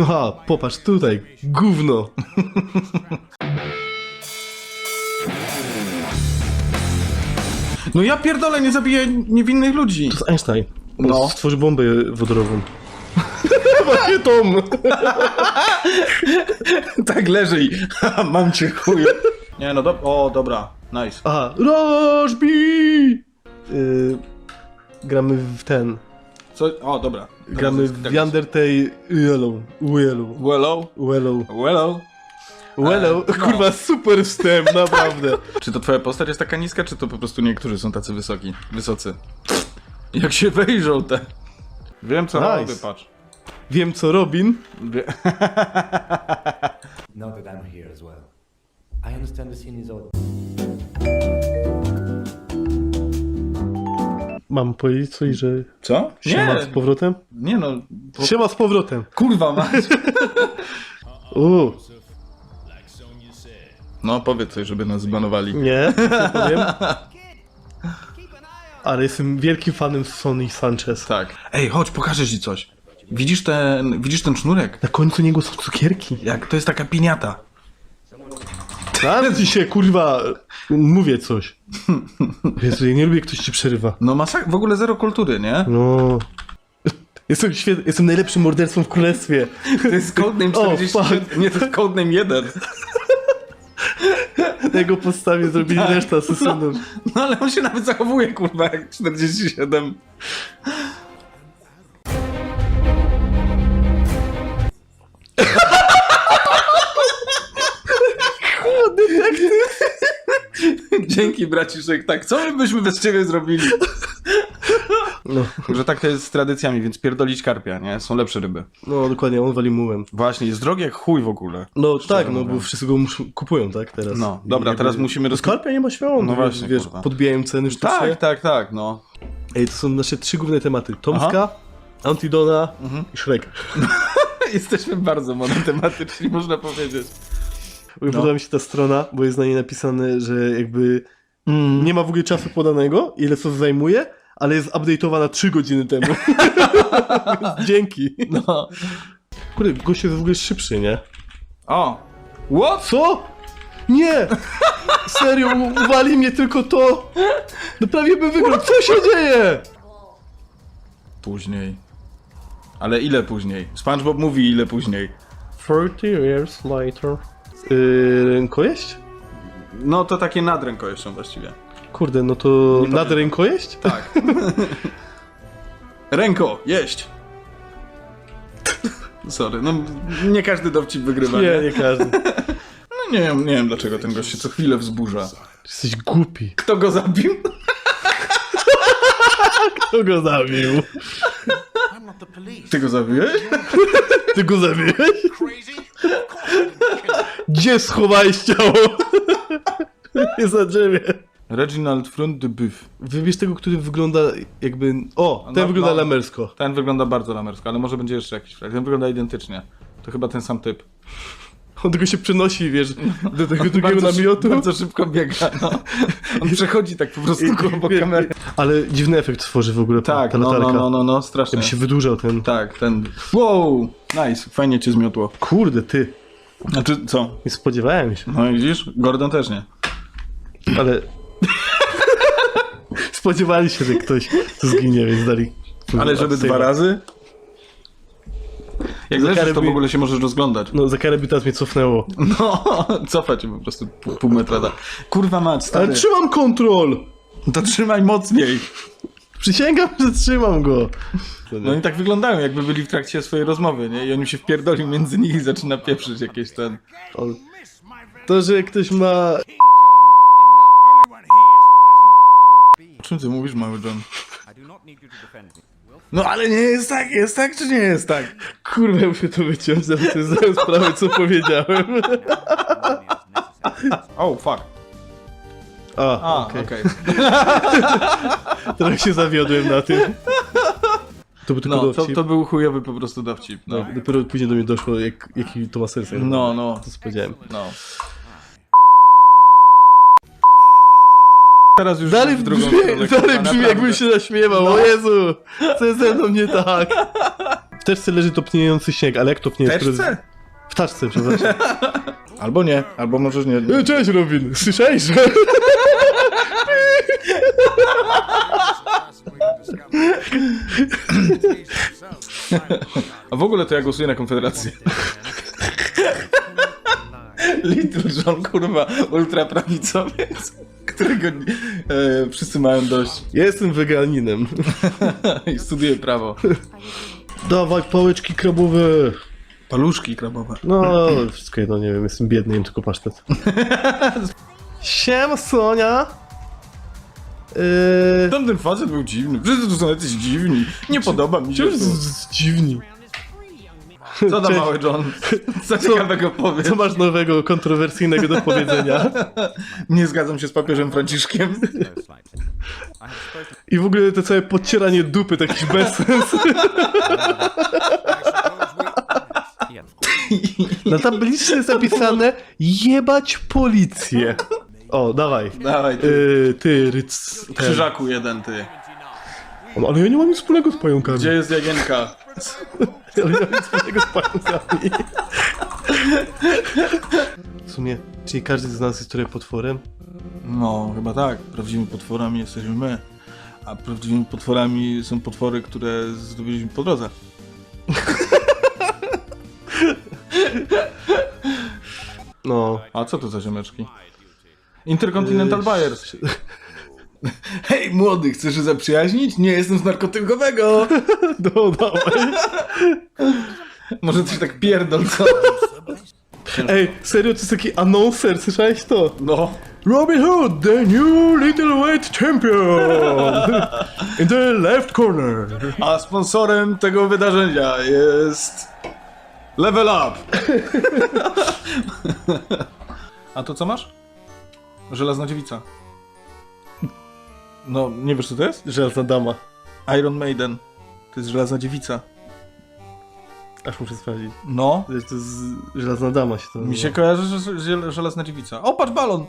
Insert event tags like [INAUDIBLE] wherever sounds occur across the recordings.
[LAUGHS] Aha, popatrz tutaj, gówno. No ja pierdolę, nie zabiję niewinnych ludzi. To jest Einstein. No. stworzył bombę wodorową. [LAUGHS] Właśnie Tom. [LAUGHS] tak leży i mam cię chuj. Nie no, do... o dobra, nice. Aha, B! Yy, gramy w ten. Co? O dobra. Teraz Gramy jest- w tak Yandere Yellow. Yellow. jest. Wello? Wellow. Wello? Wellow. no. Kurwa, super wstęp, naprawdę. [LAUGHS] Czy to twoja postać jest taka niska, czy to po prostu niektórzy są tacy wysoki, wysocy? Jak się wejrzą te... Wiem co Nice. robię, patrz. Wiem co Robin. Wie... [LAUGHS] Now that I'm here as well, I understand the scene is over. Mam powiedzieć coś, że Co? siema Nie, z powrotem? nie no. Po... Siema z powrotem. Kurwa mać. [LAUGHS] Uuu, No powiedz coś, żeby nas zbanowali. nie, [LAUGHS] nie powiem. Ale jestem wielkim fanem Sony Sanchez. Tak. Ej, chodź, pokażę ci coś. Widzisz ten, widzisz ten sznurek? Na końcu niego są cukierki. Jak to jest taka piniata. Nawet ci się, kurwa, mówię coś. Jezu, ja nie lubię, jak ktoś ci przerywa. No masak, w ogóle zero kultury, nie? No... Jestem świetny, jestem najlepszym mordercą w królestwie. To jest codename O, 40, fuck. nie, to jest codename 1. Na jego podstawie zrobili resztę asesynów. No ale on się nawet zachowuje, kurwa, jak 47. Dzięki braciszek, tak, co my byśmy bez ciebie zrobili? No, Że tak to jest z tradycjami, więc pierdolić karpia, nie? Są lepsze ryby. no dokładnie, on wali mułem. Właśnie, jest drogi jak chuj w ogóle. No tak, no bo mówiąc. wszyscy go muszą, kupują, tak, teraz. No, dobra, I teraz musimy roz- Skarpia nie ma śmiało, No no właśnie, wiesz, kurwa. podbijają ceny sztucznie. Tak, tak, tak, no. Ej, to są nasze trzy główne tematy. Tomska, Antidona Mhm. i Shrek. [LAUGHS] Jesteśmy bardzo monotematyczni, można powiedzieć. No. Podoba mi się ta strona, bo jest na niej napisane, że jakby nie ma w ogóle czasu podanego, ile co zajmuje, ale jest update'owana 3 godziny temu. [LAUGHS] Dzięki. No. Kurde, gość jest w ogóle szybszy, nie? O! What? Co? Nie! Serio, uwali mnie tylko to! No prawie bym wygrał. Co się dzieje? Później. Ale ile później? SpongeBob mówi ile później. 30 years later. Yy, rękojeść? No to takie nadrękojeścią właściwie. Kurde, no to pamiętam. nad rękojeść? Tak. [LAUGHS] Ręko, jeść! Sorry, no nie każdy dowcip wygrywa. Nie, nie każdy. [LAUGHS] No, nie, wiem, nie wiem dlaczego ten gość się co chwilę wzburza. Jesteś głupi. Kto go zabił? [LAUGHS] Kto go zabił? Ty go zabiłeś? Ty go zabiłeś? Gdzie schowałeś ciało? [LAUGHS] Jest na drzewie. Reginald Front de Buff. Wybierz tego, który wygląda jakby... O, ten No, wygląda no. lamersko. Ten wygląda bardzo lamersko, ale może będzie jeszcze jakiś frag. Ten wygląda identycznie. To chyba ten sam typ. [LAUGHS] On tylko się przenosi, wiesz, [LAUGHS] do tego drugiego Bardzo, namiotu. bardzo szybko biega, no. On przechodzi tak po prostu obok kamery. Ale dziwny efekt tworzy w ogóle Tak, ta no, latarka. no, no, no, no, strasznie. Jakby się wydłużał ten... Tak, ten... Wow, nice, fajnie cię zmiotło. Kurde, ty. Znaczy, co? Nie spodziewałem się. No widzisz? Gordon też nie. Ale... [LAUGHS] Spodziewali się, że ktoś tu zginie, więc dali... Ale żeby dwa razy? Jak karę to w ogóle się możesz rozglądać. No, za karę teraz mnie cofnęło. No, [LAUGHS] cofa cię po prostu pół, pół metra. da. Kurwa mać, stary. Ale trzymam kontrol! To trzymaj mocniej. Przysięgam, że trzymam go. No i tak wyglądają, jakby byli w trakcie swojej rozmowy, nie? I on się wpierdolił między nich i zaczyna pieprzyć jakieś ten... On... To, że ktoś ma... O czym ty mówisz, mały John? No ale nie jest tak, jest tak czy nie jest tak? Kurwa, muszę to wyciąć, nawet sobie sprawę, co powiedziałem. Oh, fuck. A, A, okej. okej. [LAUGHS] Trochę się zawiodłem na tym. To był tylko No, to, dowcip. to był chujowy po prostu dowcip, no. No, dopiero później do mnie doszło, jak, jaki to ma sens. No, no, To co powiedziałem. no. Teraz już Dalej w drugą [LAUGHS] brzmi, stronę, dalej brzmi naprawdę. jakbym się naśmiewał, o Jezu! Co jest ze mną nie tak? W teczce leży topniejący śnieg, ale jak topniejący? Teczce? W taczce, przepraszam. [LAUGHS] Albo nie, albo możesz nie. E, Cześć Robin, słyszałeś, że... A w ogóle to ja głosuję na Konfederację. Little John, kurwa, ultraprawicowiec, którego e, wszyscy mają dość Ja jestem weganinem. [LAUGHS] i studiuje prawo. Dawaj pałeczki krabowe. Paluszki krabowe. No, wszystko jedno, nie wiem, jestem biedny, jem tylko pasztet. [LAUGHS] Siema, Sonia. Yy... Tamten facet był dziwny. Wszyscy tu są jacyś dziwni. Nie podoba mi się Czemu to. z- dziwni? Co tam Cześć. mały John? [LAUGHS] Co ciekawego powiedz? Co masz nowego, kontrowersyjnego do powiedzenia? [LAUGHS] Nie zgadzam się z papieżem Franciszkiem. I w ogóle to całe podcieranie dupy, taki bezsens. Na tabliczce jest napisane jebać policję. O, dawaj. Dawaj, ty. Yy, ty, ryc... ten. Krzyżaku jeden, ty. O, Ale ja nie mam nic wspólnego z pająkami. Gdzie jest Jagienka? Ale ja mam nic wspólnego z pająkami. W sumie, czyli każdy z nas jest trochę potworem? No, chyba tak. Prawdziwymi potworami jesteśmy my. A prawdziwymi potworami są potwory, które zdobyliśmy po drodze. A co to za ziomeczki? Intercontinental Buyers. [LAUGHS] Hej, młody, chcesz się zaprzyjaźnić? Nie jestem z narkotykowego. [LAUGHS] No, dawaj. Może coś tak pierdol, co? Ej, serio, to jest taki announcer, słyszałeś to? No. Robin Hood, the new littleweight champion! In the left corner. A sponsorem tego wydarzenia jest... Level Up. [LAUGHS] A to co masz? Żelazna dziewica. No, nie wiesz co to jest? Żelazna dama. Iron Maiden. To jest żelazna dziewica. Aż muszę sprawdzić. No. To jest, to jest żelazna dama się to Mi się kojarzy, że że żelazna dziewica. O, patrz balon!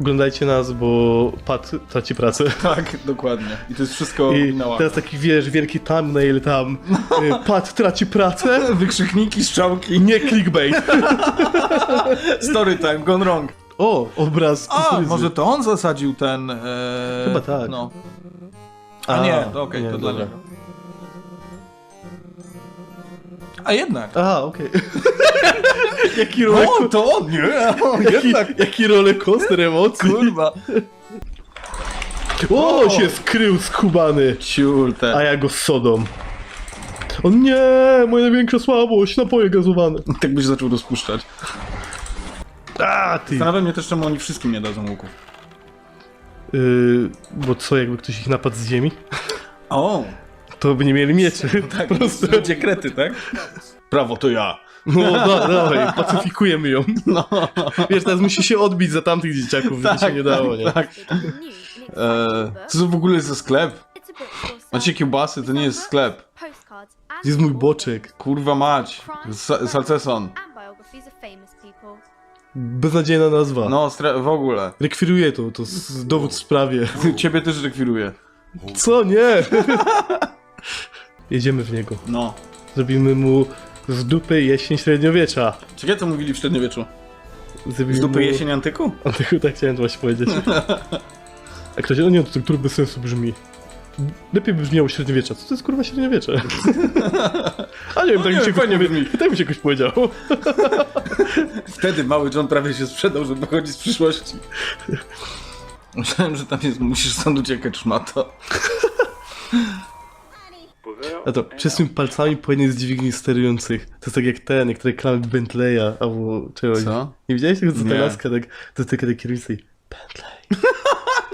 Oglądajcie nas, bo Pat traci pracę. [LAUGHS] Tak, dokładnie. I to jest wszystko I na teraz taki, wiesz, wielki thumbnail tam. y, Pat traci pracę. [LAUGHS] Wykrzykniki, strzałki. Nie clickbait. [LAUGHS] Story time, gone wrong. O, obraz. A, może to on zasadził ten... E... Chyba tak. No. A, nie, to okej, nie, to dla niego. A jednak. Aha, okej. [LAUGHS] jaki roller O, to on, nie? [LAUGHS] jaki, Jednak, jaki rollercoaster emocji. kurwa. O, się skrył skubany. Ciulte. A ja go z sodą. O nie, moja największa słabość, napoje gazowane. [LAUGHS] Tak byś zaczął rozpuszczać. A, ty. Zastanawia mnie też, czemu oni wszystkim nie dadzą łuków. Yy, bo co, jakby ktoś ich napadł z ziemi? O, To by nie mieli mieczy. [LAUGHS] tak, po prostu. ludzie krety, tak? Prawo to ja. No, da, dawaj, pacyfikujemy ją. No, Wiesz, teraz musi się odbić za tamtych dzieciaków, żeby się nie dało, nie? tak. Eee, co to w ogóle jest za sklep? Macie kiełbasy, to nie jest sklep. Gdzie jest mój boczek? Kurwa mać. Sa- Salceson. Beznadziejna nazwa. No, w ogóle. Rekwiruję to, to dowód w sprawie. Ciebie też rekwiruję. Co? Nie! [LAUGHS] Jedziemy w niego. No. Zrobimy mu z dupy jesień średniowiecza. Czekaj, co mówili w średniowieczu? Zrobimy Z dupy mu... jesień antyku? [LAUGHS] Antyku, tak chciałem właśnie powiedzieć. [LAUGHS] A ktoś, no nie, to turbo bez sensu brzmi. Lepiej by brzmiało średniowiecza. Co to jest kurwa średniowiecze? [LAUGHS] A nie wiem, tak, nie mi się fajnie powie... tak mi się jakoś powiedziało. Wtedy mały John prawie się sprzedał, żeby wychodzić z przyszłości. Myślałem, że tam jest, musisz stąd uciekać, szmato. A to przez tymi palcami po jednej z dźwigni sterujących. To jest tak jak te niektóre reklamy Bentleya albo czegoś. Co? Nie widziałeś tego, co ta Nie. laska tak dotyka tej kierownicy i Bentley. [LAUGHS]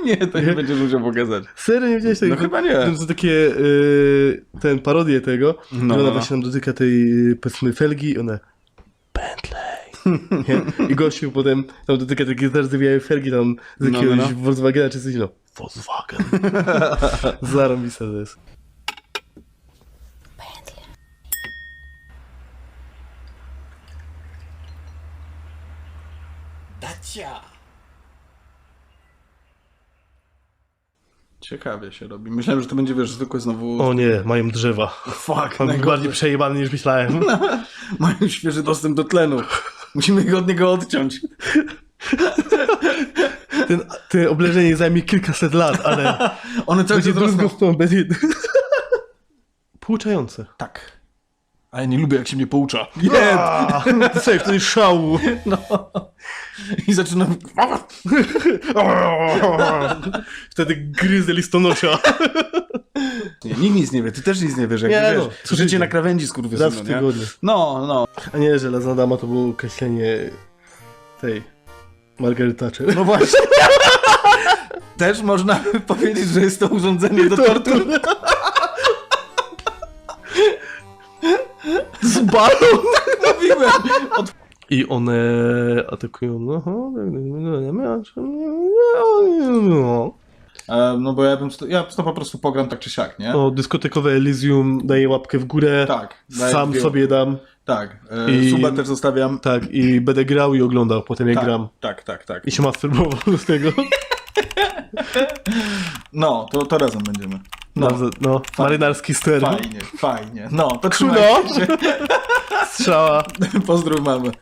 Nie, to nie będziesz musiał pokazać. Serio nie widziałeś tego? No chyba nie. To są takie, yy, ten parodie tego, No, no, ona no, właśnie tam dotyka tej, yy, powiedzmy, felgi i ona Bentley. [LAUGHS] nie? I gościu potem tam dotyka takie zardzewiałe felgi tam z No, no, jakiegoś no. Volkswagena czy coś, no. Volkswagen. [LAUGHS] Zarąbista to jest. Ciekawie się robi. Myślałem, że to będzie, wiesz, zwykłe znowu... O nie, mają drzewa. fuck, Mam najgorzej. bardziej przejebany niż myślałem. [LAUGHS] Mają świeży dostęp do tlenu. Musimy ich od niego odciąć. Ten, te oblężenie zajmie kilkaset lat, ale One cały będzie czas rosną. [LAUGHS] Pouczające. Tak. A ja nie lubię, jak się mnie poucza. Ty sobie [LAUGHS] wtedy szału. [LAUGHS] No. I zaczynam... [LAUGHS] Wtedy gryzę listonosza. Nie, nikt nic nie wie, ty też nic nie wiesz, jak Nie, wiesz. no, życie na krawędzi, skurwysynu, Raz w nie? tygodniu. No, no. A nie, że Żelazna Dama to było określenie tej Margaret Thatcher. No właśnie. Też można powiedzieć, że jest to urządzenie do tortur. Z balą! Mówiłem. Od... I one atakują. No, E, no bo ja bym... sto- Ja to po prostu pogram tak czy siak, nie? o, dyskotekowe Elysium daje łapkę w górę. Tak. daję Sam dwie- sobie dam. Tak. E, I- Suba też zostawiam. Tak, i będę grał i oglądał potem jak Tak, gram. tak, tak, tak. I się masturbował z tego. No, to, to razem będziemy. No, No, no marynarski fajnie, fajnie. No, to trzymajcie się. [LAUGHS] Strzała. Pozdrów mamy.